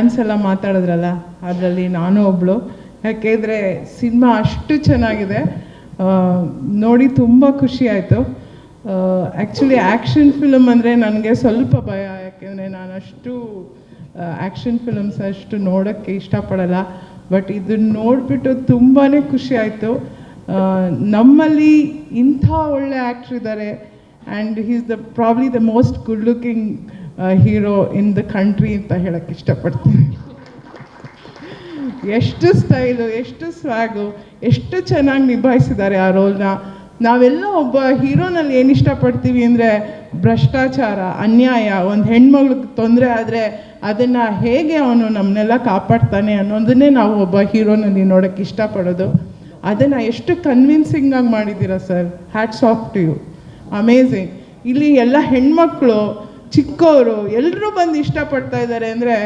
Fans ಎಲ್ಲ ಮಾತಾಡಿದ್ರಲ್ಲ, ಅದರಲ್ಲಿ ನಾನು ಒಬ್ಬಳು ಯಾಕೆಂದರೆ ಸಿನಿಮಾ ಅಷ್ಟು ಚೆನ್ನಾಗಿದೆ. ನೋಡಿ ತುಂಬ ಖುಷಿ ಆಯಿತು. ಆ್ಯಕ್ಚುಲಿ ಆ್ಯಕ್ಷನ್ ಫಿಲಮ್ ಅಂದರೆ ನನಗೆ ಸ್ವಲ್ಪ ಭಯ. ಯಾಕೆಂದರೆ ನಾನು ಅಷ್ಟು ಆ್ಯಕ್ಷನ್ ಫಿಲಮ್ಸ್ ಅಷ್ಟು ನೋಡೋಕ್ಕೆ ಇಷ್ಟಪಡಲ್ಲ. ಬಟ್ ಇದನ್ನ ನೋಡಿಬಿಟ್ಟು ತುಂಬಾ ಖುಷಿ ಆಯಿತು. ನಮ್ಮಲ್ಲಿ ಇಂಥ ಒಳ್ಳೆ ಆ್ಯಕ್ಟ್ರ್ ಇದ್ದಾರೆ and he's the probably the most good looking hero in the country ಅಂತ ಹೇಳಕ್ಕೆ ಇಷ್ಟಪಡ್ತೀನಿ. ಎಷ್ಟು ಸ್ಟೈಲು ಎಷ್ಟು ಸ್ವಾಗು ಎಷ್ಟು ಚೆನ್ನಾಗಿ ನಿಭಾಯಿಸಿದ್ದಾರೆ ಆ ರೋಲ್ನ ನಾವೆಲ್ಲ ಒಬ್ಬ ಹೀರೋನಲ್ಲಿ ಏನು ಇಷ್ಟಪಡ್ತೀವಿ ಅಂದರೆ ಭ್ರಷ್ಟಾಚಾರ, ಅನ್ಯಾಯ, ಒಂದು ಹೆಣ್ಮಗ್ಳಿಗೆ ತೊಂದರೆ ಆದರೆ ಅದನ್ನು ಹೇಗೆ ಅವನು ನಮ್ಮನ್ನೆಲ್ಲ ಕಾಪಾಡ್ತಾನೆ ಅನ್ನೋದನ್ನೇ ನಾವು ಒಬ್ಬ ಹೀರೋನಲ್ಲಿ ನೋಡೋಕ್ಕೆ ಇಷ್ಟಪಡೋದು. ಅದನ್ನು ಎಷ್ಟು ಕನ್ವಿನ್ಸಿಂಗಾಗಿ ಮಾಡಿದ್ದೀರಾ sir? Hats off to you amazing ಇಲ್ಲಿ ಎಲ್ಲ ಹೆಣ್ಮಕ್ಳು ಚಿಕ್ಕವರು ಎಲ್ಲರೂ ಬಂದು ಇಷ್ಟಪಡ್ತಾ ಇದ್ದಾರೆ ಅಂದರೆ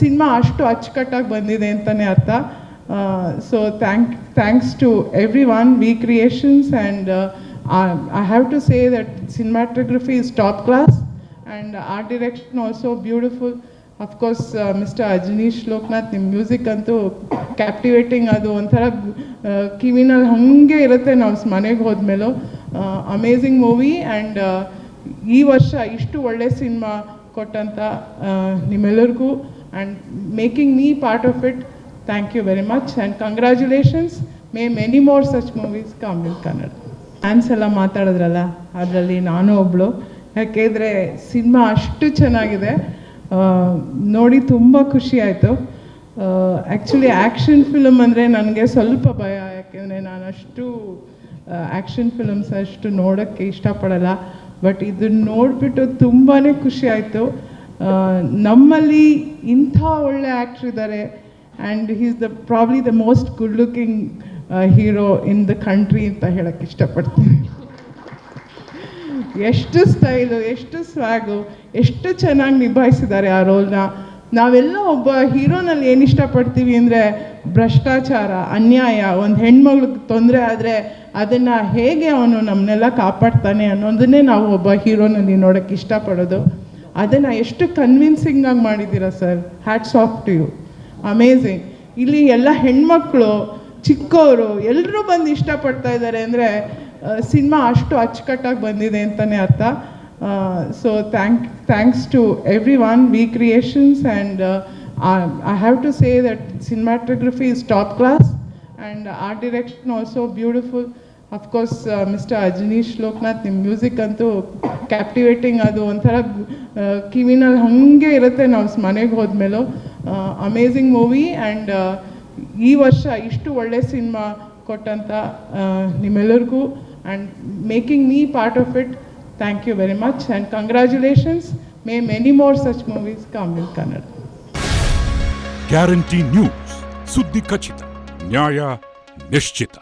ಸಿನಿಮಾ ಅಷ್ಟು ಅಚ್ಚುಕಟ್ಟಾಗಿ ಬಂದಿದೆ ಅಂತಲೇ ಅರ್ಥ. So thank thanks to everyone V creations and I have to say that cinematography is top class and art direction also beautiful of course mister Ajaneesh Loknath ನಿಮ್ಮ ಮ್ಯೂಸಿಕ್ ಅಂತೂ ಕ್ಯಾಪ್ಟಿವೇಟಿಂಗ್ ಅದು. ಒಂಥರ ಕಿವಿನಲ್ಲಿ ಹಾಗೆ ಇರುತ್ತೆ ನಾವು ಮನೆಗೆ ಹೋದ್ಮೇಲೂ. ಅಮೇಝಿಂಗ್ ಮೂವಿ ಆ್ಯಂಡ್ ಈ ವರ್ಷ ಇಷ್ಟು ಒಳ್ಳೆ ಸಿನಿಮಾ ಕೊಟ್ಟಂಥ ನಿಮ್ಮೆಲ್ಲರಿಗೂ. And making me part of it thank you very much and congratulations may many more such movies come in Kannada fans ಎಲ್ಲ ಮಾತಾಡಿದ್ರಲ್ಲ, ಅದರಲ್ಲಿ ನಾನು ಒಬ್ಬಳು ಯಾಕೆಂದರೆ ಸಿನಿಮಾ ಅಷ್ಟು ಚೆನ್ನಾಗಿದೆ. ನೋಡಿ ತುಂಬ ಖುಷಿ ಆಯಿತು. ಆ್ಯಕ್ಚುಲಿ ಆ್ಯಕ್ಷನ್ ಫಿಲಮ್ ಅಂದರೆ ನನಗೆ ಸ್ವಲ್ಪ ಭಯ. ಯಾಕೆಂದರೆ ನಾನು ಅಷ್ಟು ಆ್ಯಕ್ಷನ್ ಫಿಲಮ್ಸ್ ಅಷ್ಟು ನೋಡೋಕ್ಕೆ ಇಷ್ಟಪಡಲ್ಲ. ಬಟ್ ಇದನ್ನ ನೋಡಿಬಿಟ್ಟು ತುಂಬಾ ಖುಷಿ ಆಯಿತು. ನಮ್ಮಲ್ಲಿ ಇಂಥ ಒಳ್ಳೆ ಆ್ಯಕ್ಟ್ರ್ ಇದ್ದಾರೆ and he's the probably the most good looking hero in the country ಅಂತ ಹೇಳಕ್ಕೆ ಇಷ್ಟಪಡ್ತೀನಿ. ಎಷ್ಟು ಸ್ಟೈಲು ಎಷ್ಟು ಸ್ವ್ಯಾಗು ಎಷ್ಟು ಚೆನ್ನಾಗಿ ನಿಭಾಯಿಸಿದ್ದಾರೆ ಆ ರೋಲ್ನ ನಾವೆಲ್ಲ ಒಬ್ಬ ಹೀರೋನಲ್ಲಿ ಏನು ಇಷ್ಟಪಡ್ತೀವಿ ಅಂದರೆ ಭ್ರಷ್ಟಾಚಾರ, ಅನ್ಯಾಯ, ಒಂದು ಹೆಣ್ಮಗಳಿಗೆ ತೊಂದರೆ ಆದರೆ ಅದನ್ನು ಹೇಗೆ ಅವನು ನಮ್ಮನ್ನೆಲ್ಲ ಕಾಪಾಡ್ತಾನೆ ಅನ್ನೋದನ್ನೇ ನಾವು ಒಬ್ಬ ಹೀರೋನಲ್ಲಿ ನೋಡೋಕ್ಕೆ ಇಷ್ಟಪಡೋದು. ಅದನ್ನು ಎಷ್ಟು ಕನ್ವಿನ್ಸಿಂಗಾಗಿ ಮಾಡಿದ್ದೀರಾ sir? Hats off to you amazing ಇಲ್ಲಿ ಎಲ್ಲ ಹೆಣ್ಮಕ್ಳು ಚಿಕ್ಕವರು ಎಲ್ಲರೂ ಬಂದು ಇಷ್ಟಪಡ್ತಾ ಇದ್ದಾರೆ ಅಂದರೆ ಸಿನಿಮಾ ಅಷ್ಟು ಅಚ್ಚುಕಟ್ಟಾಗಿ ಬಂದಿದೆ ಅಂತಲೇ ಅರ್ಥ. So thank thanks to everyone V creations and I have to say that cinematography is top class and art direction also beautiful of course mister Ajaneesh Loknath ನಿಮ್ಮ ಮ್ಯೂಸಿಕ್ ಅಂತೂ ಕ್ಯಾಪ್ಟಿವೇಟಿಂಗ್ ಅದು ಒಂಥರ ಕಿವಿನಲ್ಲಿ ಹಾಗೆ ಇರುತ್ತೆ ನಾವು ಮನೆಗೆ ಹೋದ್ಮೇಲೂ. ಅಮೇಝಿಂಗ್ ಮೂವಿ ಆ್ಯಂಡ್ ಈ ವರ್ಷ ಇಷ್ಟು ಒಳ್ಳೆ ಸಿನಿಮಾ ಕೊಟ್ಟಂಥ ನಿಮ್ಮೆಲ್ಲರಿಗೂ and making me part of it thank you very much and congratulations may many more such movies come in Kannada guarantee news ಸುದ್ದಿ ಖಚಿತ ನ್ಯಾಯ ನಿಶ್ಚಿತ